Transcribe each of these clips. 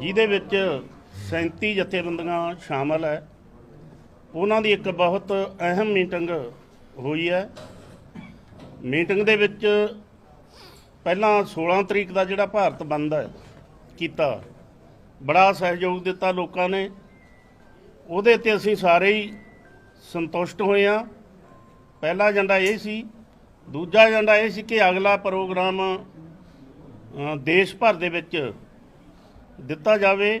ਜਿਹਦੇ ਵਿੱਚ 37 ਜਥੇਬੰਦੀਆਂ ਸ਼ਾਮਲ ਹੈ। ਉਹਨਾਂ ਦੀ ਇੱਕ ਬਹੁਤ ਅਹਿਮ ਮੀਟਿੰਗ ਹੋਈ ਹੈ। ਮੀਟਿੰਗ ਦੇ ਵਿੱਚ ਪਹਿਲਾਂ 16 ਤਰੀਕ ਦਾ ਜਿਹੜਾ ਭਾਰਤ ਬੰਦ ਹੈ, ਕੀਤਾ। ਬੜਾ ਸਹਿਯੋਗ ਦਿੱਤਾ ਲੋਕਾਂ ਨੇ। ਉਹਦੇ ਤੇ ਅਸੀਂ ਸਾਰੇ ਹੀ ਸੰਤੁਸ਼ਟ ਹੋਏ ਆ ਪਹਿਲਾ ਏਜੰਡਾ ਇਹ ਸੀ। ਦੂਜਾ ਏਜੰਡਾ ਇਹ ਸੀ ਕਿ ਅਗਲਾ ਪ੍ਰੋਗਰਾਮ ਦੇਸ਼ ਭਰ ਦੇ ਵਿੱਚ ਦਿੱਤਾ ਜਾਵੇ।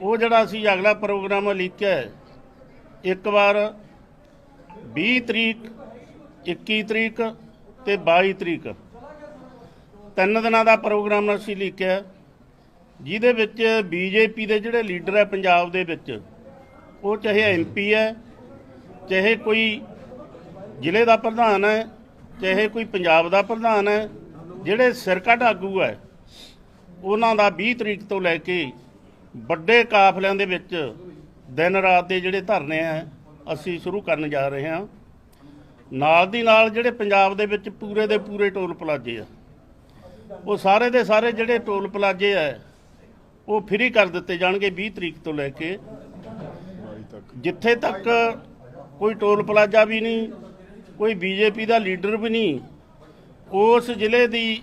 ਉਹ ਜਿਹੜਾ ਅਸੀਂ ਅਗਲਾ ਪ੍ਰੋਗਰਾਮ ਲਿਖਿਆ ਹੈ, ਇੱਕ ਵਾਰ 20 ਤਰੀਕ 21 ਤਰੀਕ ਤੇ 22 ਤਰੀਕ ਤਿੰਨ ਦਿਨਾਂ ਦਾ ਪ੍ਰੋਗਰਾਮ ਅਸੀਂ ਲਿਖਿਆ ਜਿਹਦੇ ਵਿੱਚ ਬੀਜੇਪੀ ਦੇ ਜਿਹੜੇ ਲੀਡਰ ਹੈ ਪੰਜਾਬ ਦੇ ਵਿੱਚ ਉਹ ਚਾਹੇ ਐਮਪੀ ਹੈ ਚਾਹੇ ਕੋਈ ਜ਼ਿਲ੍ਹੇ ਦਾ ਪ੍ਰਧਾਨ ਹੈ ਚਾਹੇ ਕੋਈ ਪੰਜਾਬ ਦਾ ਪ੍ਰਧਾਨ ਹੈ ਜਿਹੜੇ ਸਿਰਕਟ ਆਗੂ ਹੈ ਉਹਨਾਂ ਦਾ 20 ਤਰੀਕ ਤੋਂ ਲੈ ਕੇ ਵੱਡੇ ਕਾਫਲਿਆਂ ਦੇ ਵਿੱਚ ਦਿਨ ਰਾਤ ਦੇ ਜਿਹੜੇ ਧਰਨੇ ਆ, ਅਸੀਂ ਸ਼ੁਰੂ ਕਰਨ ਜਾ ਰਹੇ ਹਾਂ। ਨਾਲ ਦੀ ਨਾਲ ਜਿਹੜੇ ਪੰਜਾਬ ਦੇ ਵਿੱਚ ਪੂਰੇ ਦੇ ਪੂਰੇ ਟੋਲ ਪਲਾਜੇ ਆ, ਉਹ ਸਾਰੇ ਦੇ ਸਾਰੇ ਜਿਹੜੇ ਟੋਲ ਪਲਾਜੇ ਆ, ਉਹ ਫ੍ਰੀ ਕਰ ਦਿੱਤੇ ਜਾਣਗੇ 20 ਤਰੀਕ ਤੋਂ ਲੈ ਕੇ। ਜਿੱਥੇ ਤੱਕ ਕੋਈ ਟੋਲ ਪਲਾਜ਼ਾ ਵੀ ਨਹੀਂ, ਕੋਈ ਬੀਜੇਪੀ ਦਾ ਲੀਡਰ ਵੀ ਨਹੀਂ, ਉਸ ਜ਼ਿਲ੍ਹੇ ਦੀ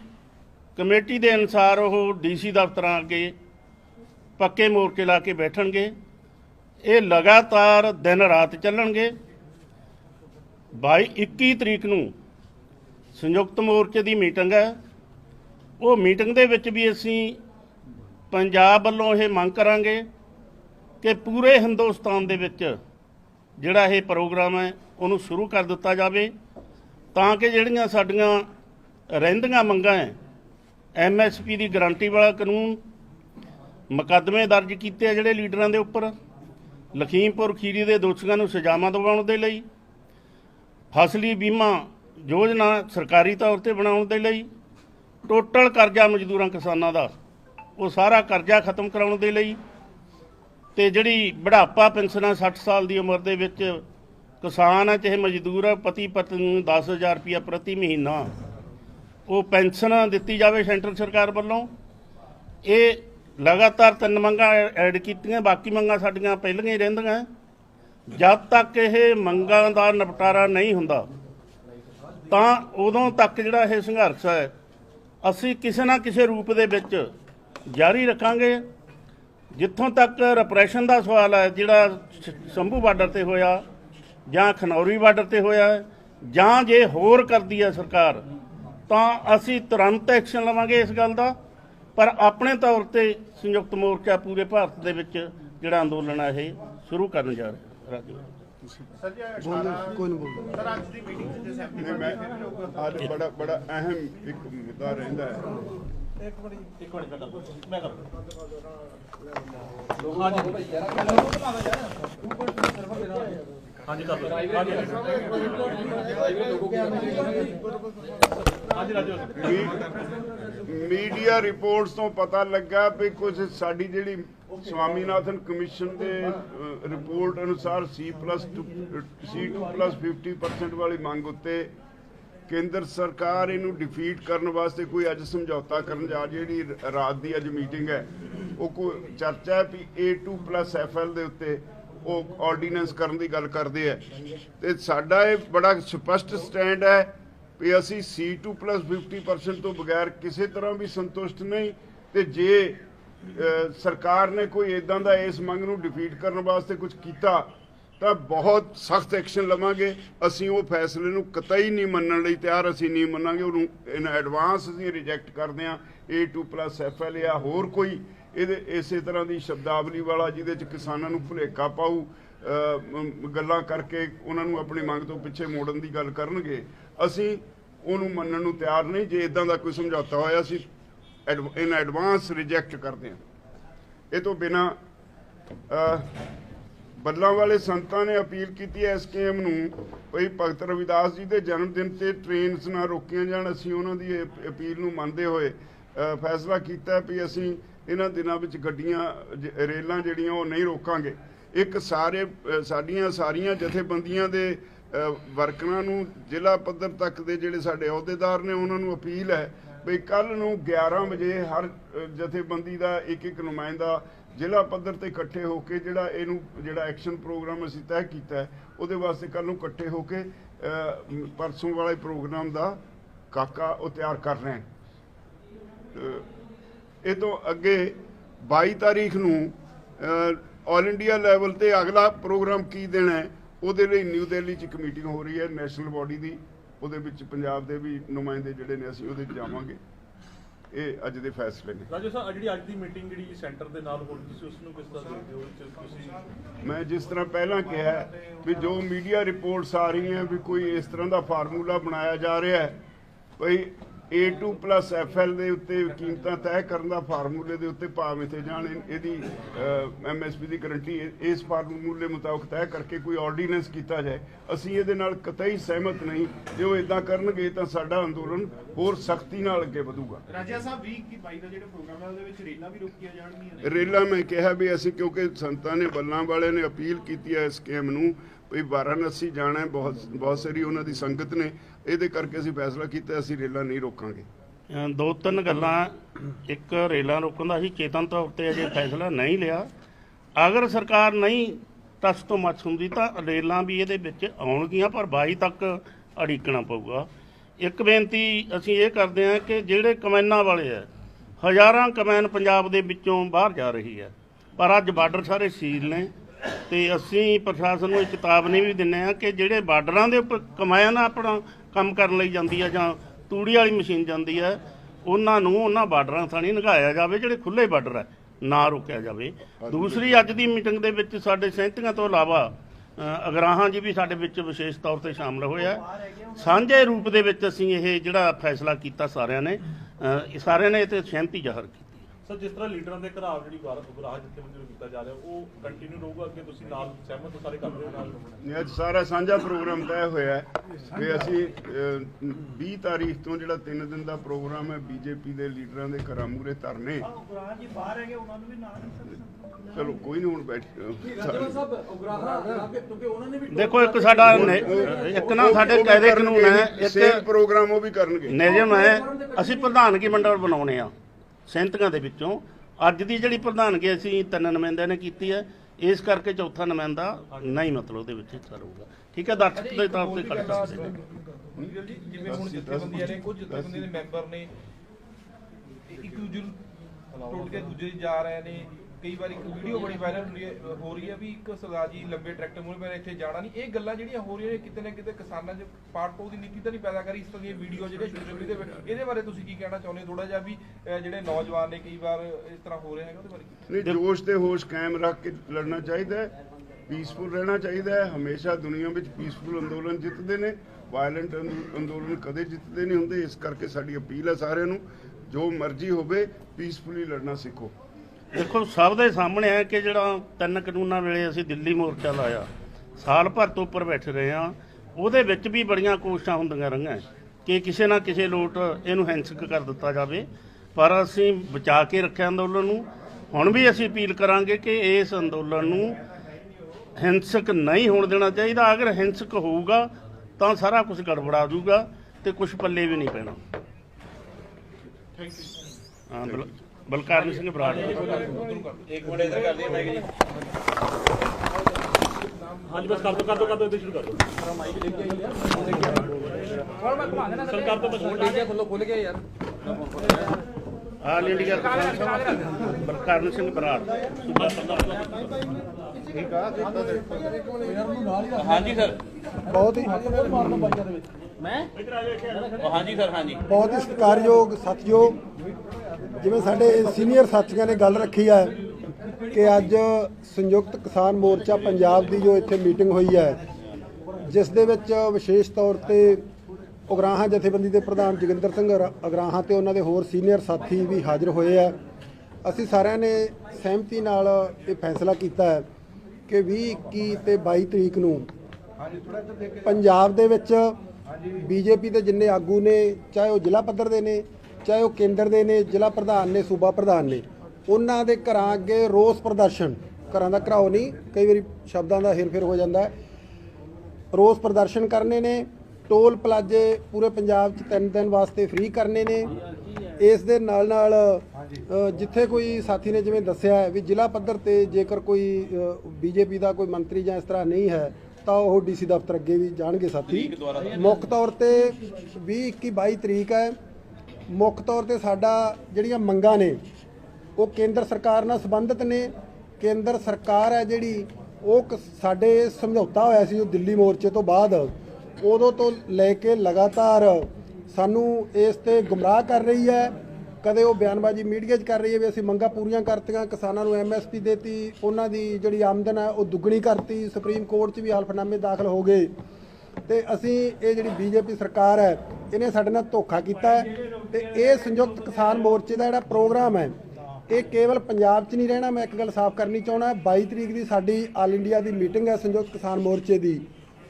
ਕਮੇਟੀ ਦੇ ਅਨੁਸਾਰ ਉਹ ਡੀਸੀ ਦਫ਼ਤਰਾਂ ਅੱਗੇ ਪੱਕੇ ਮੋਰਚੇ ਲਾ ਕੇ ਬੈਠਣਗੇ। ਇਹ ਲਗਾਤਾਰ ਦਿਨ ਰਾਤ ਚੱਲਣਗੇ। 22 21 ਤਰੀਕ ਨੂੰ ਸੰਯੁਕਤ ਮੋਰਚੇ ਦੀ ਮੀਟਿੰਗ ਹੈ। ਉਹ ਮੀਟਿੰਗ ਦੇ ਵਿੱਚ ਵੀ ਅਸੀਂ ਪੰਜਾਬ ਵੱਲੋਂ ਇਹ ਮੰਗ ਕਰਾਂਗੇ ਕਿ ਪੂਰੇ ਹਿੰਦੁਸਤਾਨ ਦੇ ਵਿੱਚ ਜਿਹੜਾ ਇਹ ਪ੍ਰੋਗਰਾਮ ਹੈ, ਉਹਨੂੰ ਸ਼ੁਰੂ ਕਰ ਦਿੱਤਾ ਜਾਵੇ ਤਾਂ ਕਿ ਜਿਹੜੀਆਂ ਸਾਡੀਆਂ ਰਹਿੰਦੀਆਂ ਮੰਗਾਂ ਹੈ ਐਮਐਸਪੀ ਦੀ ਗਾਰੰਟੀ ਵਾਲਾ ਕਾਨੂੰਨ ਮੁਕੱਦਮੇ ਦਰਜ ਕੀਤੇ ਆ ਜਿਹੜੇ ਲੀਡਰਾਂ ਦੇ ਉੱਪਰ। ਲਖੀਮਪੁਰ ਖੀਰੀ ਦੇ ਦੋਸ਼ੀਆਂ ਨੂੰ ਸਜ਼ਾਵਾਂ ਦਿਵਾਉਣ ਦੇ ਲਈ, ਫਸਲੀ ਬੀਮਾ ਯੋਜਨਾ ਸਰਕਾਰੀ ਤੌਰ ਤੇ ਬਣਾਉਣ ਦੇ ਲਈ, ਟੋਟਲ ਕਰਜ਼ਾ ਮਜ਼ਦੂਰਾਂ ਕਿਸਾਨਾਂ ਦਾ, ਉਹ ਸਾਰਾ ਕਰਜ਼ਾ ਖਤਮ ਕਰਾਉਣ ਦੇ ਲਈ ਤੇ ਜਿਹੜੀ ਬੁਢਾਪਾ ਪੈਨਸ਼ਨਾਂ 60 ਸਾਲ ਦੀ ਉਮਰ ਦੇ ਵਿੱਚ ਕਿਸਾਨ ਹੈ ਚਾਹੇ ਮਜ਼ਦੂਰ ਹੈ ਪਤੀ ਪਤਨੀ ਨੂੰ 10000 ਰੁਪਇਆ ਪ੍ਰਤੀ ਮਹੀਨਾ ਉਹ ਪੈਨਸ਼ਨ ਦਿੱਤੀ ਜਾਵੇ ਸੈਂਟਰ ਸਰਕਾਰ ਵੱਲੋਂ। ਇਹ ਲਗਾਤਾਰ ਤਿੰਨ ਮੰਗਾਂ ਐਡ ਕੀਤੀਆਂ, ਬਾਕੀ ਮੰਗਾਂ ਸਾਡੀਆਂ ਪਹਿਲੀਆਂ ਹੀ ਰਹਿੰਦੀਆਂ। ਜਦ ਤੱਕ ਇਹ ਮੰਗਾਂ ਦਾ ਨਿਪਟਾਰਾ ਨਹੀਂ ਹੁੰਦਾ, ਤਾਂ ਉਦੋਂ ਤੱਕ ਜਿਹੜਾ ਇਹ ਸੰਘਰਸ਼ ਹੈ, ਅਸੀਂ ਕਿਸੇ ਨਾ ਕਿਸੇ ਰੂਪ ਦੇ ਵਿੱਚ ਜਾਰੀ ਰੱਖਾਂਗੇ। ਜਿੱਥੋਂ ਤੱਕ ਰਿਪਰੈਸ਼ਨ ਦਾ ਸਵਾਲ ਹੈ, ਜਿਹੜਾ ਸ਼ੰਭੂ ਬਾਰਡਰ ਤੇ ਹੋਇਆ ਜਾਂ ਖਨੌਰੀ ਬਾਰਡਰ ਤੇ ਹੋਇਆ, ਜਾਂ ਜੇ ਹੋਰ ਕਰਦੀ ਹੈ ਸਰਕਾਰ ਤਾਂ ਅਸੀਂ ਤੁਰੰਤ ਐਕਸ਼ਨ ਲਵਾਂਗੇ ਇਸ ਗੱਲ ਦਾ। ਪਰ ਆਪਣੇ ਤੌਰ ਤੇ ਸੰਯੁਕਤ ਮੋਰਚਾ ਪੂਰੇ ਭਾਰਤ ਦੇ ਵਿੱਚ ਜਿਹੜਾ ਅੰਦੋਲਨ ਹੈ ਇਹ ਸ਼ੁਰੂ ਕਰਨ ਜਾ ਰਿਹਾ। ਰਾਜੂ। ਕੋਈ ਨਹੀਂ ਬੋਲਦਾ ਸਰ ਅੱਜ ਦੀ ਮੀਟਿੰਗ 'ਚ ਜਿਸ ਨਹੀਂ ਮੈਂ ਅੱਜ ਬੜਾ ਬੜਾ ਅਹਿਮ ਇੱਕ ਮੁੱਦਾ ਰਹਿੰਦਾ ਹੈ। ਇੱਕ ਮਿੰਟ ਸਾਡਾ ਮੈਂ ਕਰ ਹਾਂਜੀ, ਕਰ ਲਓ। ਹਾਂਜੀ ਹਾਂਜੀ। ਰਾਜੂ। ਮੀਡੀਆ ਰਿਪੋਰਟਸ ਤੋਂ ਪਤਾ ਲੱਗਾ ਵੀ ਕੁਝ ਸਾਡੀ ਜਿਹੜੀ ਸਵਾਮੀਨਾਥਨ ਕਮਿਸ਼ਨ ਦੇ ਰਿਪੋਰਟ ਅਨੁਸਾਰ C2+ 50% ਵਾਲੀ ਮੰਗ ਉੱਤੇ ਕੇਂਦਰ ਸਰਕਾਰ ਇਹਨੂੰ ਡਿਫੀਟ ਕਰਨ ਵਾਸਤੇ ਕੋਈ ਅੱਜ ਸਮਝੌਤਾ ਕਰਨ ਜਾ ਜਿਹੜੀ ਰਾਤ ਦੀ ਅੱਜ ਮੀਟਿੰਗ ਹੈ। ਉਹ ਕੋਈ ਚਰਚਾ ਹੈ ਵੀ A2+FL ਦੇ ਉੱਤੇ ਉਹ ਆਰਡੀਨੈਂਸ ਕਰਨ ਦੀ ਗੱਲ ਕਰਦੇ ਆ। ਤੇ ਸਾਡਾ ਇਹ ਬੜਾ ਸਪਸ਼ਟ ਸਟੈਂਡ ਹੈ ਵੀ ਅਸੀਂ C2+ 50% ਤੋਂ ਬਗੈਰ ਕਿਸੇ ਤਰ੍ਹਾਂ ਵੀ ਸੰਤੁਸ਼ਟ ਨਹੀਂ। ਤੇ ਜੇ ਸਰਕਾਰ ਨੇ ਕੋਈ ਇਦਾਂ ਦਾ ਇਸ ਮੰਗ ਨੂੰ ਡਿਫੀਟ ਕਰਨ ਵਾਸਤੇ ਕੁਝ ਕੀਤਾ, ਤਾਂ ਬਹੁਤ ਸਖਤ ਐਕਸ਼ਨ ਲਵਾਂਗੇ। ਅਸੀਂ ਉਹ ਫੈਸਲੇ ਨੂੰ ਕਤਈ ਨਹੀਂ ਮੰਨਣ ਲਈ ਤਿਆਰ, ਅਸੀਂ ਨਹੀਂ ਮੰਨਾਂਗੇ। ਉਹਨੂੰ ਇਨ ਐਡਵਾਂਸ ਅਸੀਂ ਰਿਜੈਕਟ ਕਰਦੇ ਹਾਂ। A2+FL ਜਾਂ ਹੋਰ ਕੋਈ ਇਹਦੇ ਇਸੇ ਤਰ੍ਹਾਂ ਦੀ ਸ਼ਬਦਾਵਲੀ ਵਾਲਾ ਜਿਹਦੇ ਚ ਕਿਸਾਨਾਂ ਨੂੰ ਭੁਲੇਖਾ ਪਾਉ ਗੱਲਾਂ ਕਰਕੇ ਉਹਨਾਂ ਨੂੰ ਆਪਣੀ ਮੰਗ ਤੋਂ ਪਿੱਛੇ ਮੋੜਨ ਦੀ ਗੱਲ ਕਰਨਗੇ। ਅਸੀਂ ਉਹਨੂੰ ਮੰਨਣ ਨੂੰ ਤਿਆਰ ਨਹੀਂ, ਜੇ ਇਦਾਂ ਦਾ ਕੋਈ ਸਮਝੌਤਾ ਹੋਇਆ ਅਸੀਂ ਇਨ ਐਡਵਾਂਸ ਰਿਜੈਕਟ ਕਰਦੇ ਹਾਂ। ਇਹ ਤੋਂ ਬਿਨਾ ਬੱਲਾਂ ਵਾਲੇ ਸੰਤਾਂ ਨੇ ਅਪੀਲ ਕੀਤੀ ਹੈ ਐਸਕੇਐਮ ਨੂੰ, ਭਈ ਭਗਤ ਰਵਿਦਾਸ ਜੀ ਦੇ ਜਨਮ ਦਿਨ ਤੇ ਟ੍ਰੇਨਸ ਨਾ ਰੋਕੀਆਂ ਜਾਣ, ਅਸੀਂ ਉਹਨਾਂ ਦੀ ਇਹ ਅਪੀਲ ਨੂੰ ਮੰਨਦੇ ਹੋਏ ਫੈਸਲਾ ਕੀਤਾ ਵੀ ਅਸੀਂ ਇਹਨਾਂ ਦਿਨਾਂ ਵਿੱਚ ਗੱਡੀਆਂ, ਜ- ਰੇਲਾਂ ਜਿਹੜੀਆਂ ਉਹ ਨਹੀਂ ਰੋਕਾਂਗੇ। ਇੱਕ ਸਾਰੇ ਸਾਡੀਆਂ ਸਾਰੀਆਂ ਜਥੇਬੰਦੀਆਂ ਦੇ ਵਰਕਰਾਂ ਨੂੰ ਜ਼ਿਲ੍ਹਾ ਪੱਧਰ ਤੱਕ ਦੇ ਜਿਹੜੇ ਸਾਡੇ ਅਹੁਦੇਦਾਰ ਨੇ, ਉਹਨਾਂ ਨੂੰ ਅਪੀਲ ਹੈ ਵੀ ਕੱਲ ਨੂੰ 11 ਵਜੇ ਹਰ ਜਥੇਬੰਦੀ ਦਾ ਇੱਕ ਇੱਕ ਨੁਮਾਇੰਦਾ ਜ਼ਿਲ੍ਹਾ ਪੱਧਰ ਤੇ ਇਕੱਠੇ ਹੋ ਕੇ ਜਿਹੜਾ ਇਹਨੂੰ, ਜਿਹੜਾ ਐਕਸ਼ਨ ਪ੍ਰੋਗਰਾਮ ਅਸੀਂ ਤੈਅ ਕੀਤਾ ਉਹਦੇ ਵਾਸਤੇ ਕੱਲ ਨੂੰ ਇਕੱਠੇ ਹੋ ਕੇ ਪਰਸੋਂ ਵਾਲੇ ਪ੍ਰੋਗਰਾਮ ਦਾ ਕਾਕਾ ਉਹ ਤਿਆਰ ਕਰ ਰਹੇ ਹਨ। ਇਹ ਤੋਂ ਅੱਗੇ 22 ਤਾਰੀਖ ਨੂੰ ਆਲ ਇੰਡੀਆ ਲੈਵਲ ਤੇ ਅਗਲਾ ਪ੍ਰੋਗਰਾਮ ਕੀ ਦੇਣਾ ਹੈ ਉਹਦੇ ਲਈ ਨਿਊ ਦਿੱਲੀ 'ਚ ਇੱਕ ਮੀਟਿੰਗ ਹੋ ਰਹੀ ਹੈ ਨੈਸ਼ਨਲ ਬਾਡੀ ਦੀ। ਉਹਦੇ ਵਿੱਚ ਪੰਜਾਬ ਦੇ ਵੀ ਨੁਮਾਇੰਦੇ ਜਿਹੜੇ ਨੇ ਅਸੀਂ ਉਹਦੇ 'ਚ ਜਾਵਾਂਗੇ। ਇਹ ਅੱਜ ਦੇ ਫੈਸਲੇ ਨੇ। ਰਾਜੂ ਸਾਹਿਬ ਜਿਹੜੀ ਅੱਜ ਦੀ ਮੀਟਿੰਗ ਜਿਹੜੀ ਸੈਂਟਰ ਦੇ ਨਾਲ ਹੋਣੀ ਤੁਸੀਂ ਉਸ ਨੂੰ ਕਿਸ ਤਰ੍ਹਾਂ ਦੇਖਦੇ ਹੋ? ਤੁਸੀਂ ਮੈਂ ਜਿਸ ਤਰ੍ਹਾਂ ਪਹਿਲਾਂ ਕਿਹਾ ਹੈ ਵੀ ਜੋ ਮੀਡੀਆ ਰਿਪੋਰਟਸ ਆ ਰਹੀਆਂ ਵੀ ਕੋਈ ਇਸ ਤਰ੍ਹਾਂ ਦਾ ਫਾਰਮੂਲਾ ਬਣਾਇਆ ਜਾ ਰਿਹਾ ਹੈ ਭਈ A2 FL ਦੇ ਉੱਤੇ ਕੀਮਤਾਂ ਤੈਅ ਕਰਨ ਦਾ ਫਾਰਮੂਲੇ ਦੇ ਉੱਤੇ ਭਾਅ ਮਿੱਥੇ ਜਾਣ ਇਹ- ਇਹਦੀ ਐਮਐਸਪੀ ਦੀ ਗਰੰਟੀ ਇਸ ਫਾਰਮੂਲੇ ਮੁਤਾਬਕ ਤੈਅ ਕਰਕੇ ਕੋਈ ਆਰਡੀਨੈਂਸ ਕੀਤਾ ਜਾਏ। ਅਸੀਂ ਇਹਦੇ ਨਾਲ ਕਤਈ ਸਹਿਮਤ ਨਹੀਂ। ਜੇ ਉਹ ਇਦਾਂ ਕਰਨਗੇ ਤਾਂ ਸਾਡਾ ਅੰਦੋਲਨ ਹੋਰ ਸਖਤੀ ਨਾਲ ਅੱਗੇ ਵਧੂਗਾ। ਰਾਜਾ ਸਾਹਿਬ 20 ਕੀ 22 ਦਾ ਜਿਹੜਾ ਪ੍ਰੋਗਰਾਮ ਹੈ ਉਹਦੇ ਵਿੱਚ ਰੇਲਾਂ ਵੀ ਰੋਕੀਆਂ ਜਾਣਗੀਆਂ ਰੇਲਾ ਮੈਂ ਕਿਹਾ ਵੀ ਅਸੀਂ ਕਿਉਂਕਿ ਸੰਤਾਂ ਨੇ ਬੱਲਾਂ ਵਾਲੇ ਨੇ ਅਪੀਲ ਕੀਤੀ ਹੈ ਇਸ ਸਕੀਮ ਨੂੰ ਵੀ ਵਾਰਾਣਸੀ ਜਾਣਾ ਹੈ, ਬਹੁਤ ਬਹੁਤ ਸਾਰੀ ਉਹਨਾਂ ਦੀ ਸੰਗਤ ਨੇ। ਇਹਦੇ ਕਰਕੇ ਅਸੀਂ ਫੈਸਲਾ ਕੀਤਾ, ਅਸੀਂ ਰੇਲਾਂ ਨਹੀਂ ਰੋਕਾਂਗੇ। ਦੋ ਤਿੰਨ ਗੱਲਾਂ। ਇੱਕ, ਰੇਲਾਂ ਰੋਕਣ ਦਾ ਅਸੀਂ ਚੇਤਨ ਤੌਰ ਤੇ ਅਜੇ ਫੈਸਲਾ ਨਹੀਂ ਲਿਆ। ਅਗਰ ਸਰਕਾਰ ਨਹੀਂ ਟਸ ਤੋਂ ਮੱਛ ਹੁੰਦੀ ਤਾਂ ਰੇਲਾਂ ਵੀ ਇਹਦੇ ਵਿੱਚ ਆਉਣਗੀਆਂ, ਪਰ 22 ਤੱਕ ਅੜੀਕਣਾ ਪਊਗਾ। ਇੱਕ ਬੇਨਤੀ ਅਸੀਂ ਇਹ ਕਰਦੇ ਹਾਂ ਕਿ ਜਿਹੜੇ ਕਮੈਨਾਂ ਵਾਲੇ ਆ, ਹਜ਼ਾਰਾਂ ਕਮੈਨ ਪੰਜਾਬ ਦੇ ਵਿੱਚੋਂ ਬਾਹਰ ਜਾ ਰਹੀ ਹੈ ਪਰ ਅੱਜ ਬਾਰਡਰ ਸਾਰੇ ਸੀਲ ਨੇ। ਤੇ ਅਸੀਂ ਪ੍ਰਸ਼ਾਸਨ ਨੂੰ ਇਹ ਚੇਤਾਵਨੀ ਵੀ ਦਿੰਨੇ ਆ ਕਿ ਜਿਹੜੇ ਬਾਰਡਰਾਂ ਦੇ ਉੱਪਰ ਕਮਾਇਨ ਆਪਣਾ ਕੰਮ ਕਰਨ ਲਈ ਜਾਂਦੀ ਆ ਜਾਂ ਤੂੜੀ ਵਾਲੀ ਮਸ਼ੀਨ ਜਾਂਦੀ ਆ ਉਹਨਾਂ ਨੂੰ ਉਹਨਾਂ ਬਾਰਡਰਾਂ ਥਾਣੀ ਨਗਾਇਆ ਜਾਵੇ ਜਿਹੜੇ ਖੁੱਲੇ ਬਾਰਡਰ ਹੈ ਨਾ ਰੋਕਿਆ ਜਾਵੇ। ਦੂਸਰੀ ਅੱਜ ਦੀ ਮੀਟਿੰਗ ਦੇ ਵਿੱਚ ਸਾਡੇ ਸਹਿਮਤੀਆਂ ਤੋਂ ਇਲਾਵਾ ਅਗਰਾਹਾਂ ਜੀ ਵੀ ਸਾਡੇ ਵਿੱਚ ਵਿਸ਼ੇਸ਼ ਤੌਰ ਤੇ ਸ਼ਾਮਲ ਹੋਇਆ ਸਾਂਝੇ ਰੂਪ ਦੇ ਵਿੱਚ ਅਸੀਂ ਇਹ ਜਿਹੜਾ ਫੈਸਲਾ ਕੀਤਾ ਸਾਰਿਆਂ ਨੇ ਸਾਰਿਆਂ ਨੇ ਇਹ ਤੇ ਸਹਿਮਤੀ ਜ਼ਾਹਰ ਕੀਤੀ। ਸਰ ਜਿਸ ਤਰ੍ਹਾਂ ਲੀਡਰਾਂ ਦੇ ਘਰਾਵ ਜਿਹੜੀ ਗੁਰਾਹ ਜਿੱਥੇ ਮੰਜ਼ੂਰ ਕੀਤਾ ਜਾ ਰਿਹਾ ਉਹ ਕੰਟੀਨਿਊ ਰਹੂਗਾ ਅੱਗੇ ਤੁਸੀਂ ਨਾਲ ਸਹਿਮਤ ਹੋ ਸਾਰੇ ਕਰਦੇ ਹੋ ਨਾਲ? ਅੱਜ ਸਾਰਾ ਸਾਂਝਾ ਪ੍ਰੋਗਰਾਮ ਤੈਅ ਹੋਇਆ ਹੈ ਕਿ ਅਸੀਂ ਅਹ, 20 ਤਾਰੀਖ ਤੋਂ ਜਿਹੜਾ 3 ਦਿਨ ਦਾ ਪ੍ਰੋਗਰਾਮ ਹੈ ਬੀਜੇਪੀ ਦੇ ਲੀਡਰਾਂ ਦੇ ਘਰਾਂ ਮੂਹਰੇ ਧਰਨੇ। ਉਗਰਾਹ ਜੀ ਬਾਹਰ ਹੈਗੇ ਉਹਨਾਂ ਨੂੰ ਵੀ ਨਾਲ ਹੀ ਚਲੋ ਕੋਈ ਨਹੀਂ ਹੁਣ ਬੈਠ ਸਾਹਿਬ ਉਗਰਾਹਾ ਕਿਉਂਕਿ ਉਹਨਾਂ ਨੇ ਵੀ ਦੇਖੋ ਇੱਕ ਸਾਡਾ ਇੱਕ ਨਾ ਸਾਡੇ ਕਾਇਦੇ ਕਾਨੂੰਨ ਹੈ ਇੱਕ ਪ੍ਰੋਗਰਾਮ ਉਹ ਵੀ ਕਰਨਗੇ। ਨਿਯਮ ਹੈ ਅਸੀਂ ਪ੍ਰਧਾਨਗੀ ਮੰਡਲ ਬਣਾਉਣੇ ਆ। ਸੈਂਤਕਾਂ ਦੇ ਵਿੱਚੋਂ ਅੱਜ ਦੀ ਜਿਹੜੀ ਪ੍ਰਧਾਨਗੀ ਅਸੀਂ ਤਿੰਨ ਨੁਮਾਇੰਦਿਆਂ ਨੇ ਕੀਤੀ ਹੈ ਇਸ ਕਰਕੇ ਚੌਥਾ ਨੁਮਾਇੰਦਾ ਨਹੀਂ ਮਤਲਬ ਉਹਦੇ ਵਿੱਚ ਹਿੱਸਾ ਰਹੂਗਾ ਠੀਕ ਹੈ ਦਰਸ਼ਕ ਦੇ ਤੌਰ ਤੇ ਕਰ ਸਕਦੇ ਜਿਵੇਂ ਹੁਣ ਜਥੇਬੰਦੀਆਂ ਨੇ ਕੁਝ ਜਥੇਬੰਦੀਆਂ ਦੇ ਮੈਂਬਰ ਨੇ ਇੱਕ ਦੂਜੇ ਟੁੱਟ ਕੇ ਦੂਜੇ ਜਾ ਰਹੇ ਨੇ ਕਈ ਵਾਰ ਇੱਕ ਵੀਡੀਓ ਬੜੀ ਵਾਇਰਲ ਹੁੰਦੀ ਹੈ ਹੋ ਰਹੀ ਹੈ ਵੀ ਇੱਕ ਸਰਦਾਰ ਜੀ ਲੰਬੇ ਟਰੈਕਟਰ ਮੂਹਰੇ ਪੈਰ ਇੱਥੇ ਜਾਣਾ ਨਹੀਂ। ਇਹ ਗੱਲਾਂ ਜਿਹੜੀਆਂ ਹੋ ਰਹੀਆਂ ਨੇ ਕਿਤੇ ਨਾ ਕਿਤੇ ਕਿਸਾਨਾਂ 'ਚ ਪਾਰਟ ਟੂ ਦੀ ਨੀਤੀ ਤਾਂ ਨਹੀਂ ਪੈਦਾ ਕਰੀ ਇਸ ਤਰ੍ਹਾਂ ਦੀਆਂ ਵੀਡੀਓ ਜਿਹੜੇ ਸੋਸ਼ਲ ਮੀਡੀਆ ਦੇ ਵਿੱਚ। ਇਹਦੇ ਬਾਰੇ ਤੁਸੀਂ ਕੀ ਕਹਿਣਾ ਚਾਹੁੰਦੇ ਹੋ? ਥੋੜਾ ਜਿਹਾ ਵੀ ਜਿਹੜੇ ਨੌਜਵਾਨ ਨੇ ਕਈ ਵਾਰ ਇਸ ਤਰ੍ਹਾਂ ਹੋ ਰਿਹਾ ਹੈਗਾ ਉਹਦੇ ਬਾਰੇ ਕੀ? ਨਹੀਂ ਜੋਸ਼ ਤੇ ਹੋਸ਼ ਕਾਇਮ ਰੱਖ ਕੇ ਲੜਨਾ ਚਾਹੀਦਾ ਹੈ ਪੀਸਫੁਲ ਰਹਿਣਾ ਚਾਹੀਦਾ ਹੈ। ਹਮੇਸ਼ਾ ਦੁਨੀਆ ਵਿੱਚ ਪੀਸਫੁਲ ਅੰਦੋਲਨ ਜਿੱਤਦੇ ਨੇ ਵਾਇਲੈਂਟ ਅੰਦੋਲਨ ਕਦੇ ਜਿੱਤਦੇ ਨਹੀਂ ਹੁੰਦੇ। ਇਸ ਕਰਕੇ ਸਾਡੀ ਅਪੀਲ ਹੈ ਸਾਰਿਆਂ ਨੂੰ ਜੋ ਮਰਜ਼ੀ ਹੋਵੇ ਪੀਸਫੁਲੀ ਲੜਨਾ ਸਿੱਖੋ। ਦੇਖੋ ਸਭ ਦੇ ਸਾਹਮਣੇ ਹੈ ਕਿ ਜਿਹੜਾ ਤਿੰਨ ਕਾਨੂੰਨਾਂ ਵੇਲੇ ਅਸੀਂ ਦਿੱਲੀ ਮੋਰਚਾ ਲਾਇਆ ਸਾਲ ਭਰ ਤੋਂ ਉੱਪਰ ਬੈਠ ਰਹੇ ਹਾਂ ਉਹਦੇ ਵਿੱਚ ਵੀ ਬੜੀਆਂ ਕੋਸ਼ਿਸ਼ਾਂ ਹੁੰਦੀਆਂ ਰਹੀਆਂ ਕਿ ਕਿਸੇ ਨਾ ਕਿਸੇ ਲੋਟ ਇਹਨੂੰ ਹਿੰਸਕ ਕਰ ਦਿੱਤਾ ਜਾਵੇ ਪਰ ਅਸੀਂ ਬਚਾ ਕੇ ਰੱਖਿਆ ਅੰਦੋਲਨ ਨੂੰ। ਹੁਣ ਵੀ ਅਸੀਂ ਅਪੀਲ ਕਰਾਂਗੇ ਕਿ ਇਸ ਅੰਦੋਲਨ ਨੂੰ ਹਿੰਸਕ ਨਹੀਂ ਹੋਣ ਦੇਣਾ ਚਾਹੀਦਾ। ਅਗਰ ਹਿੰਸਕ ਹੋਊਗਾ ਤਾਂ ਸਾਰਾ ਕੁਝ ਗੜਬੜਾ ਜਾਊਗਾ ਤੇ ਕੁਝ ਪੱਲੇ ਵੀ ਨਹੀਂ ਪੈਣਾ। ਹਾਂ ਬਲ- ਬਲਕਾਰਨ ਸਿੰਘ ਬਰਾੜ। ਜੀ। ਹਾਂਜੀ ਬਸ ਕਰ ਦੋ ਕਰ ਦੋ ਕਰ ਦੋ ਇੱਥੇ ਸ਼ੁਰੂ ਕਰ ਦੋ ਸਰ ਕਰ ਦੋ ਬਸ ਹੁਣ ਇੰਡੀਆ ਥੱਲੋਂ ਖੁੱਲ ਗਿਆ ਯਾਰ। All India Balkaran Singh Brar. ਸੂਬਾ ਪ੍ਰਧਾਨ ਹਾਂਜੀ ਸਰ। ਬਹੁਤ ਹੀ ਹਾਂਜੀ ਸਰ ਹਾਂਜੀ। ਬਹੁਤ ਹੀ ਸਤਿਕਾਰਯੋਗ ਸਤਿਯੋਗ। ਜਿਵੇਂ ਸਾਡੇ ਸੀਨੀਅਰ ਸਾਥੀਆਂ ਨੇ ਗੱਲ ਰੱਖੀ ਹੈ ਕਿ ਅੱਜ ਸੰਯੁਕਤ ਕਿਸਾਨ ਮੋਰਚਾ ਪੰਜਾਬ ਦੀ ਜੋ ਇੱਥੇ ਮੀਟਿੰਗ ਹੋਈ ਹੈ, ਜਿਸ ਦੇ ਵਿੱਚ ਵਿਸ਼ੇਸ਼ ਤੌਰ ਤੇ ਉਗਰਾਹਾਂ ਜਥੇਬੰਦੀ ਦੇ ਪ੍ਰਧਾਨ ਜੋਗਿੰਦਰ ਸਿੰਘ ਅਗਰਾ- ਅਗਰਾਹਾਂ ਤੇ ਉਹਨਾਂ ਦੇ ਹੋਰ ਸੀਨੀਅਰ ਸਾਥੀ ਵੀ ਹਾਜ਼ਰ ਹੋਏ ਆ ਅਸੀਂ ਸਾਰਿਆਂ ਨੇ ਸਹਿਮਤੀ ਨਾਲ ਇਹ ਫੈਸਲਾ ਕੀਤਾ ਹੈ ਕਿ 20 21 ਤੇ 22 ਤਰੀਕ ਨੂੰ ਪੰਜਾਬ ਦੇ ਵਿੱਚ ਬੀਜੇਪੀ ਦੇ ਜਿੰਨੇ ਆਗੂ ਨੇ, ਚਾਹੇ ਉਹ ਜ਼ਿਲ੍ਹਾ ਪੱਧਰ ਦੇ ਨੇ ਚਾਹੇ ਉਹ ਕੇਂਦਰ ਦੇ ਨੇ, ਜ਼ਿਲ੍ਹਾ ਪ੍ਰਧਾਨ ਨੇ, ਸੂਬਾ ਪ੍ਰਧਾਨ ਨੇ, ਉਹਨਾਂ ਦੇ ਘਰਾਂ ਅੱਗੇ ਰੋਸ ਪ੍ਰਦਰਸ਼ਨ, ਘਰਾਂ ਦਾ ਘਰਾਓ ਨਹੀਂ, ਕਈ ਵਾਰੀ ਸ਼ਬਦਾਂ ਦਾ ਹੇਰਫੇਰ ਹੋ ਜਾਂਦਾ ਹੈ। ਰੋਸ ਪ੍ਰਦਰਸ਼ਨ ਕਰਨੇ ਨੇ, ਟੋਲ ਪਲਾਜ਼ੇ ਪੂਰੇ ਪੰਜਾਬ 'ਚ ਤਿੰਨ ਦਿਨ ਵਾਸਤੇ ਫ੍ਰੀ ਕਰਨੇ ਨੇ। ਇਸ ਦੇ ਨਾਲ ਨਾਲ ਜਿੱਥੇ ਕੋਈ ਸਾਥੀ ਨੇ ਜਿਵੇਂ ਦੱਸਿਆ ਵੀ ਜ਼ਿਲ੍ਹਾ ਪੱਧਰ ਤੇ ਜੇਕਰ ਕੋਈ ਬੀਜੇਪੀ ਦਾ ਕੋਈ ਮੰਤਰੀ ਜਾਂ ਇਸ ਤਰ੍ਹਾਂ ਨਹੀਂ ਹੈ, ਤਾਂ ਉਹ ਡੀਸੀ ਦਫ਼ਤਰ ਅੱਗੇ ਵੀ ਜਾਣਗੇ ਸਾਥੀ। ਮੁੱਖ ਤੌਰ ਤੇ 20 21 22 ਤਰੀਕ ਹੈ। ਮੁੱਖ ਤੌਰ ਤੇ ਸਾਡਾ ਜਿਹੜੀਆਂ ਮੰਗਾਂ ਨੇ, ਉਹ ਕੇਂਦਰ ਸਰਕਾਰ ਨਾਲ ਸੰਬੰਧਿਤ ਨੇ। ਕੇਂਦਰ ਸਰਕਾਰ ਹੈ ਜਿਹੜੀ, ਉਹ ਕ- ਸਾਡੇ ਸਮਝੌਤਾ ਹੋਇਆ ਸੀ ਉਹ ਦਿੱਲੀ ਮੋਰਚੇ ਤੋਂ ਬਾਅਦ, ਉਦੋਂ ਤੋਂ ਲੈ ਕੇ ਲਗਾਤਾਰ ਸਾਨੂੰ ਇਸ ਤੇ ਗੁੰਮਰਾਹ ਕਰ ਰਹੀ ਹੈ। ਕਦੇ ਉਹ ਬਿਆਨਬਾਜ਼ੀ ਮੀਡੀਆ 'ਚ ਕਰ ਰਹੀ ਹੈ ਵੀ ਅਸੀਂ ਮੰਗਾਂ ਪੂਰੀਆਂ ਕਰਤੀਆਂ, ਕਿਸਾਨਾਂ ਨੂੰ ਐਮਐਸਪੀ ਦੇਤੀ, ਉਹਨਾਂ ਦੀ ਜਿਹੜੀ ਆਮਦਨ ਹੈ ਉਹ ਦੁੱਗਣੀ ਕਰਤੀ ਸੁਪਰੀਮ ਕੋਰਟ 'ਚ ਵੀ ਹਲਫਨਾਮੇ ਦਾਖਲ ਹੋ ਗਏ। ਤੇ ਅਸੀਂ ਇਹ ਜਿਹੜੀ ਬੀਜੇਪੀ ਸਰਕਾਰ ਹੈ, ਇਹਨੇ ਸਾਡੇ ਨਾਲ ਧੋਖਾ ਕੀਤਾ ਹੈ ਤੇ ਇਹ ਸੰਯੁਕਤ ਕਿਸਾਨ ਮੋਰਚੇ ਦਾ ਜਿਹੜਾ ਪ੍ਰੋਗਰਾਮ ਹੈ, ਇਹ ਕੇਵਲ ਪੰਜਾਬ 'ਚ ਨਹੀਂ ਰਹਿਣਾ, ਮੈਂ ਇੱਕ ਗੱਲ ਸਾਫ਼ ਕਰਨੀ ਚਾਹਣਾ 22 ਤਰੀਕ ਦੀ ਸਾਡੀ ਆਲ ਇੰਡੀਆ ਦੀ ਮੀਟਿੰਗ ਹੈ ਸੰਯੁਕਤ ਕਿਸਾਨ ਮੋਰਚੇ ਦੀ।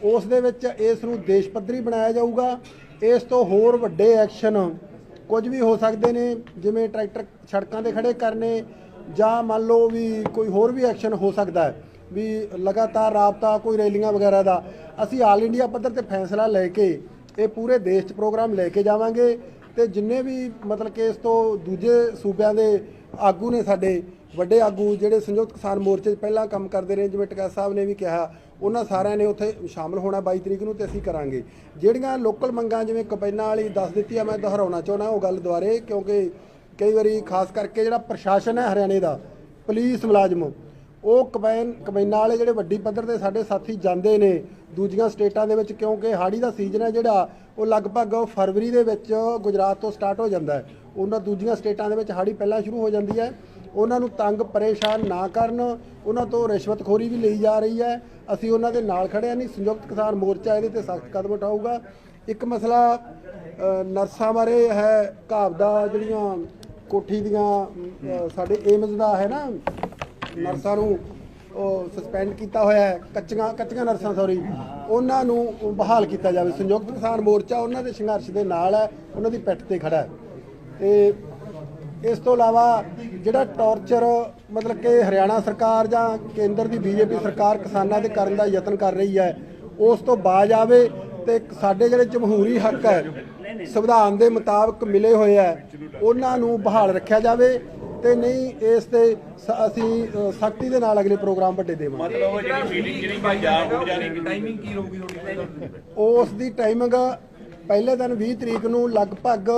ਉਸ ਦੇ ਵਿੱਚ ਇਸ ਨੂੰ ਦੇਸ਼ ਪੱਧਰੀ ਬਣਾਇਆ ਜਾਊਗਾ। ਇਸ ਤੋਂ ਹੋਰ ਵੱਡੇ ਐਕਸ਼ਨ ਕੁਝ ਵੀ ਹੋ ਸਕਦੇ ਨੇ, ਜਿਵੇਂ ਟਰੈਕਟਰ ਸੜਕਾਂ ਤੇ ਖੜੇ ਕਰਨੇ ਜਾਂ ਮੰਨ ਲਓ ਵੀ ਕੋਈ ਹੋਰ ਵੀ ਐਕਸ਼ਨ ਹੋ ਸਕਦਾ ਹੈ। ਵੀ ਲਗਾਤਾਰ ਰਾਬਤਾ, ਕੋਈ ਰੈਲੀਆਂ ਵਗੈਰਾ ਦਾ। ਅਸੀਂ ਆਲ ਇੰਡੀਆ ਪੱਧਰ ਤੇ ਫੈਸਲਾ ਲੈ ਕੇ, ਇਹ ਪੂਰੇ ਦੇਸ਼ 'ਚ ਪ੍ਰੋਗਰਾਮ ਲੈ ਕੇ ਜਾਵਾਂਗੇ। ਤੇ ਜਿੰਨੇ ਵੀ ਮਤਲਬ ਕਿ ਇਸ ਤੋਂ ਦੂਜੇ ਸੂਬਿਆਂ ਦੇ ਆਗੂ ਨੇ ਸਾਡੇ, ਵੱਡੇ ਆਗੂ, ਜਿਹੜੇ ਸੰਯੁਕਤ ਕਿਸਾਨ ਮੋਰਚੇ 'ਚ ਪਹਿਲਾਂ ਕੰਮ ਕਰਦੇ ਰਹੇ, ਜਿਵੇਂ ਟਕਾ ਸਾਹਿਬ ਨੇ ਵੀ ਕਿਹਾ, ਉਹਨਾਂ ਸਾਰਿਆਂ ਨੇ ਉੱਥੇ ਸ਼ਾਮਲ ਹੋਣਾ 22 ਤਰੀਕ ਨੂੰ ਤੇ ਅਸੀਂ ਕਰਾਂਗੇ। ਜਿਹੜੀਆਂ ਲੋਕਲ ਮੰਗਾਂ, ਜਿਵੇਂ ਕਪੈਨਾ ਵਾਲੀ ਦੱਸ ਦਿੱਤੀ ਆ, ਮੈਂ ਦੁਹਰਾਉਣਾ ਚਾਹੁੰਦਾ ਉਹ ਗੱਲ ਦੁਆਰੇ, ਕਿਉਂਕਿ ਕਈ ਵਾਰੀ ਖਾਸ ਕਰਕੇ ਜਿਹੜਾ ਪ੍ਰਸ਼ਾਸਨ ਹੈ ਹਰਿਆਣੇ ਦਾ, ਪੁਲਿਸ ਮੁਲਾਜ਼ਮ ਉਹ ਕਬੈਨ ਕਬੈਨਾ ਵਾਲੇ ਜਿਹੜੇ ਵੱਡੀ ਪੱਧਰ ਤੇ ਸਾਡੇ ਸਾਥੀ ਜਾਂਦੇ ਨੇ ਦੂਜੀਆਂ ਸਟੇਟਾਂ ਦੇ ਵਿੱਚ, ਕਿਉਂਕਿ ਹਾੜੀ ਦਾ ਸੀਜ਼ਨ ਹੈ ਜਿਹੜਾ, ਉਹ ਲਗਭਗ ਫਰਵਰੀ ਦੇ ਵਿੱਚ ਗੁਜਰਾਤ ਤੋਂ ਸਟਾਰਟ ਹੋ ਜਾਂਦਾ ਹੈ। ਉਹਨਾਂ ਦੂਜੀਆਂ ਸਟੇਟਾਂ ਦੇ ਵਿੱਚ ਹਾੜੀ ਪਹਿਲਾਂ ਸ਼ੁਰੂ ਹੋ ਜਾਂਦੀ ਹੈ। ਉਹਨਾਂ ਨੂੰ ਤੰਗ ਪਰੇਸ਼ਾਨ ਨਾ ਕਰਨ, ਉਹਨਾਂ ਤੋਂ ਰਿਸ਼ਵਤਖੋਰੀ ਵੀ ਲਈ ਜਾ ਰਹੀ ਹੈ। ਅਸੀਂ ਉਹਨਾਂ ਦੇ ਨਾਲ ਖੜੇ ਹਾਂ ਨਹੀਂ, ਸੰਯੁਕਤ ਕਿਸਾਨ ਮੋਰਚਾ ਇਹਦੇ ਤੇ ਸਖਤ ਕਦਮ ਉਠਾਊਗਾ। ਇੱਕ ਮਸਲਾ ਨਰਸਾਂ ਬਾਰੇ ਹੈ ਘਾਬ ਦਾ ਜਿਹੜੀਆਂ ਕੋਠੀ ਦੀਆਂ ਸਾਡੇ ਏਮਜ਼ ਦਾ ਹੈ ਨਾ ਨਰਸਾਂ ਨੂੰ ਉਹ ਸਸਪੈਂਡ ਕੀਤਾ ਹੋਇਆ ਹੈ, ਕੱਚੀਆਂ ਕੱਚੀਆਂ ਨਰਸਾਂ ਸੌਰੀ ਉਹਨਾਂ ਨੂੰ ਬਹਾਲ ਕੀਤਾ ਜਾਵੇ। ਸੰਯੁਕਤ ਕਿਸਾਨ ਮੋਰਚਾ ਉਹਨਾਂ ਦੇ ਸੰਘਰਸ਼ ਦੇ ਨਾਲ ਹੈ, ਉਹਨਾਂ ਦੀ ਪਿੱਠ ਤੇ ਖੜਾ ਹੈ। ਤੇ ਇਸ ਤੋਂ ਇਲਾਵਾ ਜਿਹੜਾ ਟੌਰਚਰ, ਮਤਲਬ ਕਿ ਹਰਿਆਣਾ ਸਰਕਾਰ ਜਾਂ ਕੇਂਦਰ ਦੀ ਬੀਜੇਪੀ ਸਰਕਾਰ ਕਿਸਾਨਾਂ ਦੇ ਕਰਨ ਦਾ ਯਤਨ ਕਰ ਰਹੀ ਹੈ, ਉਸ ਤੋਂ ਬਾਜ ਆਵੇ ਤੇ ਸਾਡੇ ਜਿਹੜੇ ਜਮਹੂਰੀ ਹੱਕ ਹੈ, ਸੰਵਿਧਾਨ ਦੇ ਮੁਤਾਬਕ ਮਿਲੇ ਹੋਏ ਹੈ, ਉਹਨਾਂ ਨੂੰ ਬਹਾਲ ਰੱਖਿਆ ਜਾਵੇ। ਤੇ ਨਹੀਂ ਇਸ ਤੇ ਸ- ਅਸੀਂ ਸਖਤੀ ਦੇ ਨਾਲ ਅਗਲੇ ਪ੍ਰੋਗਰਾਮ ਵੱਡੇ ਦੇਵਾਂਗੇ। ਮਤਲਬ ਉਹ ਜਿਹੜੀ ਮੀਟਿੰਗ ਜਿਹੜੀ ਪੰਜਾਬ ਨੂੰ ਜਾਣੀ ਟਾਈਮਿੰਗ ਕੀ ਰਹੂਗੀ ਤੁਹਾਡੀ? ਉਸ ਦੀ ਟਾਈਮਿੰਗ ਪਹਿਲੇ ਦਿਨ 20 ਤਰੀਕ ਨੂੰ ਲਗਭਗ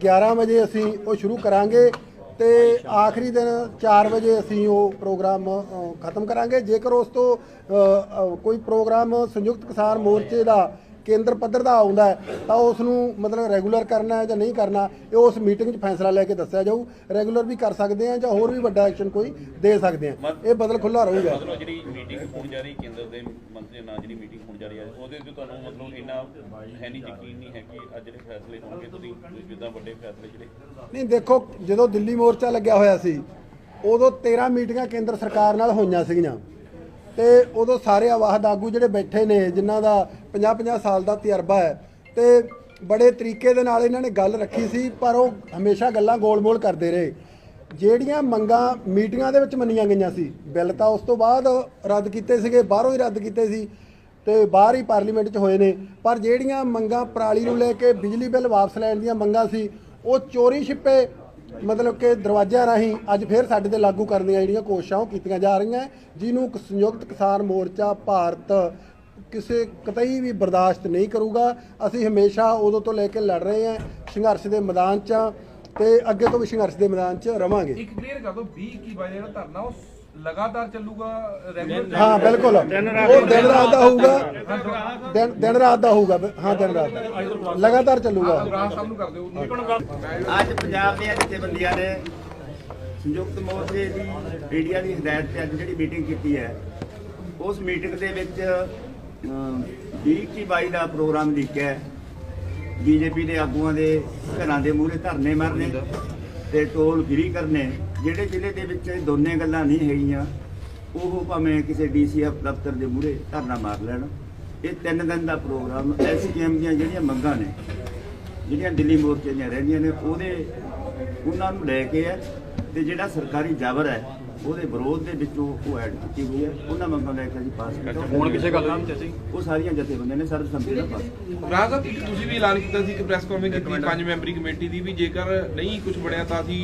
11 ਵਜੇ ਅਸੀਂ ਉਹ ਸ਼ੁਰੂ ਕਰਾਂਗੇ ਤੇ ਆਖਰੀ ਦਿਨ 4 ਵਜੇ ਅਸੀਂ ਉਹ ਪ੍ਰੋਗਰਾਮ ਅ, ਖਤਮ ਕਰਾਂਗੇ। ਜੇਕਰ ਉਸ ਤੋਂ ਅ, ਅ, ਕੋਈ ਪ੍ਰੋਗਰਾਮ ਸੰਯੁਕਤ ਕਿਸਾਨ ਮੋਰਚੇ ਦਾ ਕੇਂਦਰ ਪੱਧਰ ਦਾ ਆਉਂਦਾ ਹੈ ਤਾਂ ਉਸ ਨੂੰ ਮਤਲਬ ਰੈਗੂਲਰ ਕਰਨਾ ਹੈ ਜਾਂ ਨਹੀਂ ਕਰਨਾ ਇਹ ਉਸ ਮੀਟਿੰਗ 'ਚ ਫੈਸਲਾ ਲੈ ਕੇ ਦੱਸਿਆ ਜਾਊ। ਰੈਗੂਲਰ ਵੀ ਕਰ ਸਕਦੇ ਆ ਜਾਂ ਹੋਰ ਵੀ ਵੱਡਾ ਐਕਸ਼ਨ ਕੋਈ ਦੇ ਸਕਦੇ ਆ ਇਹ ਬਦਲ ਖੁੱਲਾ ਰਹੂਗਾ। ਮਤਲਬ ਜਿਹੜੀ ਮੀਟਿੰਗ ਹੋਣ ਜਾ ਰਹੀ ਕੇਂਦਰ ਦੇ ਮੰਤਰੀ ਨਾਲ ਜਿਹੜੀ ਮੀਟਿੰਗ ਹੋਣ ਜਾ ਰਹੀ ਹੈ ਉਹਦੇ ਤੇ ਤੁਹਾਨੂੰ ਮਤਲਬ ਇੰਨਾ ਹੈ ਨਹੀਂ ਯਕੀਨ ਨਹੀਂ ਹੈ ਕਿ ਅੱਜ ਜਿਹੜੇ ਫੈਸਲੇ ਹੋਣਗੇ ਤੁਸੀਂ ਜਿੱਦਾਂ ਵੱਡੇ ਫੈਸਲੇ ਜਿਹੜੇ ਨਹੀਂ ਦੇਖੋ ਜਦੋਂ ਦਿੱਲੀ ਮੋਰਚਾ ਲੱਗਿਆ ਹੋਇਆ ਸੀ ਉਦੋਂ 13 ਮੀਟਿੰਗਾਂ ਕੇਂਦਰ ਸਰਕਾਰ ਨਾਲ ਹੋਈਆਂ ਸੀਗੀਆਂ। ਤੇ ਉਦੋਂ ਸਾਰੇ ਆਵਾਹਦ ਆਗੂ ਜਿਹੜੇ ਬੈਠੇ ਨੇ, ਜਿਨ੍ਹਾਂ ਦਾ 50-50 ਸਾਲ ਦਾ ਤਜਰਬਾ ਹੈ, ਤੇ ਬੜੇ ਤਰੀਕੇ ਦੇ ਨਾਲ ਇਹਨਾਂ ਨੇ ਗੱਲ ਰੱਖੀ ਸੀ, ਪਰ ਉਹ ਹਮੇਸ਼ਾ ਗੱਲਾਂ ਗੋਲ-ਮੋਲ ਕਰਦੇ ਰਹੇ। ਜਿਹੜੀਆਂ ਮੰਗਾਂ ਮੀਟਿੰਗਾਂ ਦੇ ਵਿੱਚ ਮੰਨੀਆਂ ਗਈਆਂ ਸੀ, ਬਿੱਲ ਤਾਂ ਉਸ ਤੋਂ ਬਾਅਦ ਰੱਦ ਕੀਤੇ ਸੀਗੇ, ਬਾਹਰੋਂ ਹੀ ਰੱਦ ਕੀਤੇ ਸੀ, ਤੇ ਬਾਹਰ ਹੀ ਪਾਰਲੀਮੈਂਟ 'ਚ ਹੋਏ ਨੇ। ਪਰ ਜਿਹੜੀਆਂ ਮੰਗਾਂ ਪਰਾਲੀ ਨੂੰ ਲੈ ਕੇ ਬਿਜਲੀ ਬਿੱਲ ਵਾਪਸ ਲੈਣ ਦੀਆਂ ਮੰਗਾਂ ਸੀ, ਉਹ ਚੋਰੀ ਛਿਪੇ ਮਤਲਬ ਕਿ ਦਰਵਾਜ਼ਿਆਂ ਰਾਹੀਂ ਅੱਜ ਫੇਰ ਸਾਡੇ ਤੇ ਲਾਗੂ ਕਰਨ ਦੀਆਂ ਜਿਹੜੀਆਂ ਕੋਸ਼ਿਸ਼ਾਂ ਉਹ ਕੀਤੀਆਂ ਜਾ ਰਹੀਆਂ। ਜਿਹਨੂੰ ਸੰਯੁਕਤ ਕਿਸਾਨ ਮੋਰਚਾ ਭਾਰਤ ਕਿਸੇ ਕਤਈ ਵੀ ਬਰਦਾਸ਼ਤ ਨਹੀਂ ਕਰੂਗਾ। ਅਸੀਂ ਹਮੇਸ਼ਾ ਉਦੋਂ ਤੋਂ ਲੈ ਕੇ ਲੜ ਰਹੇ ਹਾਂ, ਸੰਘਰਸ਼ ਦੇ ਮੈਦਾਨ 'ਚ ਹਾਂ ਤੇ ਅੱਗੇ ਤੋਂ ਵੀ ਸੰਘਰਸ਼ ਦੇ ਮੈਦਾਨ 'ਚ ਰਵਾਂਗੇ। ਇੱਕ ਕਲੀਅਰ ਕਰ ਦਿਓ 20 21 ਵਜੇ ਜਿਹੜਾ ਧਰਨਾ, ਉਹ ਲਗਾਤਾਰ ਚੱਲੂਗਾ ਰੈਗੂਲਰ ਹਾਂ ਬਿਲਕੁਲ। ਉਹ ਦਿਨ ਰਾਤ ਦਾ ਹੋਊਗਾ। ਦਿਨ ਦਿਨ ਰਾਤ ਦਾ ਹੋਊਗਾ ਹਾਂ ਦਿਨ ਰਾਤ ਦਾ। ਲਗਾਤਾਰ ਚੱਲੂਗਾ। ਗ੍ਰਾਹ ਸਾਹਿਬ ਨੂੰ ਕਰ ਦਿਓ ਅੱਜ ਪੰਜਾਬ ਦੀਆਂ ਜਥੇਬੰਦੀਆਂ ਨੇ ਸੰਯੁਕਤ ਮੋਰਚੇ ਦੀ ਮੀਡੀਆ ਦੀ ਹਦਾਇਤ ਤੇ ਅੱਜ ਜਿਹੜੀ ਮੀਟਿੰਗ ਕੀਤੀ ਹੈ ਉਸ ਮੀਟਿੰਗ ਦੇ ਵਿੱਚ 20 22 ਦਾ ਪ੍ਰੋਗਰਾਮ ਲਿਖਿਆ ਹੈ। ਬੀਜੇਪੀ ਦੇ ਆਗੂਆਂ ਦੇ ਘਰਾਂ ਦੇ ਮੂਹਰੇ ਧਰਨੇ ਮਾਰਨੇ ਤੇ ਟੋਲ ਗਿਰੀ ਕਰਨੇ। ਜਿਹੜੇ ਜ਼ਿਲ੍ਹੇ ਦੇ ਵਿੱਚ ਇਹ ਦੋਨੇ ਗੱਲਾਂ ਨਹੀਂ ਹੈਗੀਆਂ, ਉਹ ਭਾਵੇਂ ਕਿਸੇ ਡੀਸੀਐਫ ਦਫ਼ਤਰ ਦੇ ਮੂਹਰੇ ਧਰਨਾ ਮਾਰ ਲੈਣ। ਇਹ ਤਿੰਨ ਦਿਨ ਦਾ ਪ੍ਰੋਗਰਾਮ ਐਸਕੇਐਮ ਦੀਆਂ ਜਿਹੜੀਆਂ ਮੰਗਾਂ ਨੇ, ਜਿਹੜੀਆਂ ਦਿੱਲੀ ਮੋਰਚੇ ਦੀਆਂ ਰਹਿੰਦੀਆਂ ਨੇ, ਉਹਦੇ ਉਹਨਾਂ ਨੂੰ ਲੈ ਕੇ ਹੈ ਤੇ ਜਿਹੜਾ ਸਰਕਾਰੀ ਜਬਰ ਹੈ ਉਹਦੇ ਵਿਰੋਧ ਦੇ ਵਿੱਚ ਉਹ ਐਡ ਕੀਤੀ ਹੋਈ ਹੈ। ਉਹਨਾਂ ਮੰਗਾਂ ਲੈ ਕੇ ਅਸੀਂ ਪਾਸ ਕੀਤਾ। ਹੁਣ ਕਿਸੇ ਗੱਲ ਨਹੀਂ ਚਾਚੀ ਉਹ ਸਾਰੀਆਂ ਜਥੇਬੰਦੀਆਂ ਨੇ ਸਰਬਸੰਮਤੀ ਨਾਲ ਪਾਸ ਕੀਤਾ। ਰਾਜ ਸਾਹਿਬ ਇੱਕ ਤੁਸੀਂ ਵੀ ਐਲਾਨ ਕੀਤਾ ਸੀ ਕਿ ਪ੍ਰੈਸ ਕਾਨਫਰੰਸ ਕੀਤੀ ਪੰਜ ਮੈਂਬਰੀ ਕਮੇਟੀ ਦੀ ਵੀ ਜੇਕਰ ਨਹੀਂ ਕੁਝ ਬਣਿਆ ਤਾਂ ਅਸੀਂ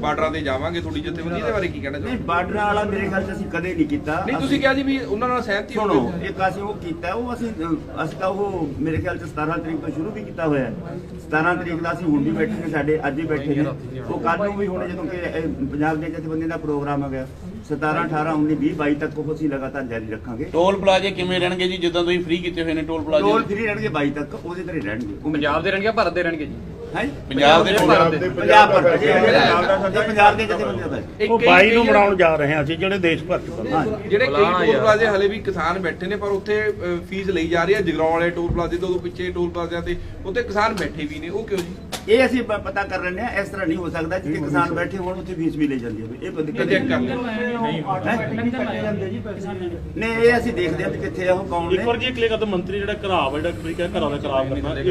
ਬਾਰਡਰਾਂ ਤੇ ਜਾਵਾਂਗੇ ਤੁਹਾਡੀ ਜਥੇਬੰਦੀ ਇਹਦੇ ਬਾਰੇ ਕੀ ਕਹਿਣਾ ਨਹੀਂ ਚਾਹੁੰਦੇ ਬਾਰਡਰਾਂ ਵਾਲਾ ਮੇਰੇ ਖਿਆਲ 'ਚ ਅਸੀਂ ਕਦੇ ਨਹੀਂ ਕੀਤਾ। ਨਹੀਂ ਤੁਸੀਂ ਕਿਹਾ ਜੀ ਵੀ ਉਹਨਾਂ ਨਾਲ ਸਹਿਮਤੀ ਸੁਣੋ ਇੱਕ ਅਸੀਂ ਉਹ ਕੀਤਾ ਉਹ ਅਸੀਂ ਅਸੀਂ ਤਾਂ ਉਹ ਮੇਰੇ ਖਿਆਲ ਚ 17 ਤਰੀਕ ਤੋਂ ਸ਼ੁਰੂ ਵੀ ਕੀਤਾ ਹੋਇਆ ਹੈ। 17 ਤਰੀਕ ਦਾ ਅਸੀਂ ਹੁਣ ਵੀ ਬੈਠੇ ਨੇ ਸਾਡੇ ਅੱਜ ਵੀ ਬੈਠੇ ਨੇ। ਉਹ ਕੱਲ ਨੂੰ ਵੀ ਹੁਣ ਜਦੋਂ ਕਿ ਪੰਜਾਬ ਦੇ ਜਥੇਬੰਦੀ ਦਾ ਪ੍ਰੋਗਰਾਮ ਆ ਗਿਆ 17 18 19 20 22 ਤੱਕ ਉਹ ਅਸੀਂ ਲਗਾਤਾਰ ਜਾਰੀ ਰੱਖਾਂਗੇ। ਟੋਲ ਪਲਾਜ਼ੇ ਕਿਵੇਂ ਰਹਿਣਗੇ ਜੀ? ਜਿੱਦਾਂ ਤੁਸੀਂ ਫ੍ਰੀ ਕੀਤੇ ਹੋਏ ਨੇ ਟੋਲ ਟੋਲ ਪਲਾਜ਼ੇ ਫ੍ਰੀ ਰਹਿਣਗੇ 22 ਤੱਕ ਉਹਦੇ ਤੇ ਹੀ ਰਹਿਣਗੇ। ਉਹ ਪੰਜਾਬ ਦੇ ਰਹਿਣਗੇ ਭਾਰਤ ਦੇ ਰਹਿਣਗੇ ਜੀ? ਹੈ? ਪੰਜਾਬ ਦੇ ਪੰਜਾਬ ਦੇ ਪੰਜਾਬ ਭਰ ਦਾ ਦੇ ਪੰਜਾਬ ਦਾ ਇਹ ਪੰਜਾਬ ਦੇ ਜਥੇਬੰਦੀਆਂ ਦਾ ਹੈ। ਉਹ 22 ਨੂੰ ਬਣਾਉਣ ਜਾ ਰਹੇ ਹਾਂ ਅਸੀਂ ਜਿਹੜੇ ਦੇਸ਼ ਭਰ ਚ ਬਣਾਉਣੇ। ਹਾਂ। ਜਿਹੜੇ ਕਈ ਟੋਲ ਪਲਾਜ਼ੇ ਹਲੇ ਵੀ ਕਿਸਾਨ ਬੈਠੇ ਨੇ ਪਰ ਉੱਥੇ ਫੀਸ ਲਈ ਜਾ ਰਹੀ ਹੈ ਜਗਰਾਉਂ ਵਾਲੇ ਟੋਲ ਪਲਾਜ਼ੇ ਤੋਂ ਉਦੋਂ ਪਿੱਛੇ ਟੋਲ ਪਲਾਜ਼ਿਆਂ ਤੇ ਉੱਥੇ ਕਿਸਾਨ ਬੈਠੇ ਵੀ ਨੇ। ਉਹ ਕਿਉਂ ਜੀ? ਇਹ ਅਸੀਂ ਪ- ਪਤਾ ਕਰ ਰਹੇ ਹਾਂ ਇਸ ਤਰ੍ਹਾਂ ਨਹੀਂ ਹੋ ਸਕਦਾ ਜਿੱਥੇ ਕਿਸਾਨ ਬੈਠੇ ਹੋਣ ਉੱਥੇ ਫੀਸ ਵੀ ਲਈ ਜਾਂਦੀ ਹੈ ਇਹ ਕੋਈ ਦਿੱਕਤ ਚੈੱਕ ਕਰ ਨਹੀਂ ਲੈਣ ਨੇ ਇਹ ਅਸੀਂ ਦੇਖਦੇ ਹਾਂ ਵੀ ਕਿੱਥੇ ਆ ਉਹ ਕੌਣ ਇੱਕ ਨੇ ਵਾਰ ਜੀ ਕਲੀਅਰ ਕਰਦਾ ਮੰਤਰੀ ਜਿਹੜਾ ਘਰਾਵ ਹੈ ਜਿਹੜਾ ਤੁਸੀਂ ਕਿਹਾ ਘਰਾਂ ਦਾ ਘਰਾਵ ਕਰਨਾ ਇਹ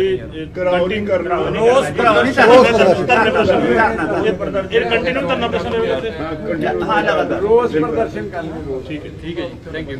ਨਹੀਂ ਕਰਨਾ। ਰੋਜ਼ ਭਰਾਵਾ ਨਹੀਂ ਰੋਜ਼ ਧਰਨਾ ਪ੍ਰਦਰਸ਼ਨ। ਧਰਨਾ ਇਹ ਕੰਟੀਨਿਊ ਕਰਨਾ ਪਸੰਦ ਹੈ ਹਾਂ ਲਗਾਤਾਰ ਰੋਜ਼ ਪ੍ਰਦਰਸ਼ਨ ਠੀਕ ਹੈ ਠੀਕ ਹੈ ਜੀ। Thank you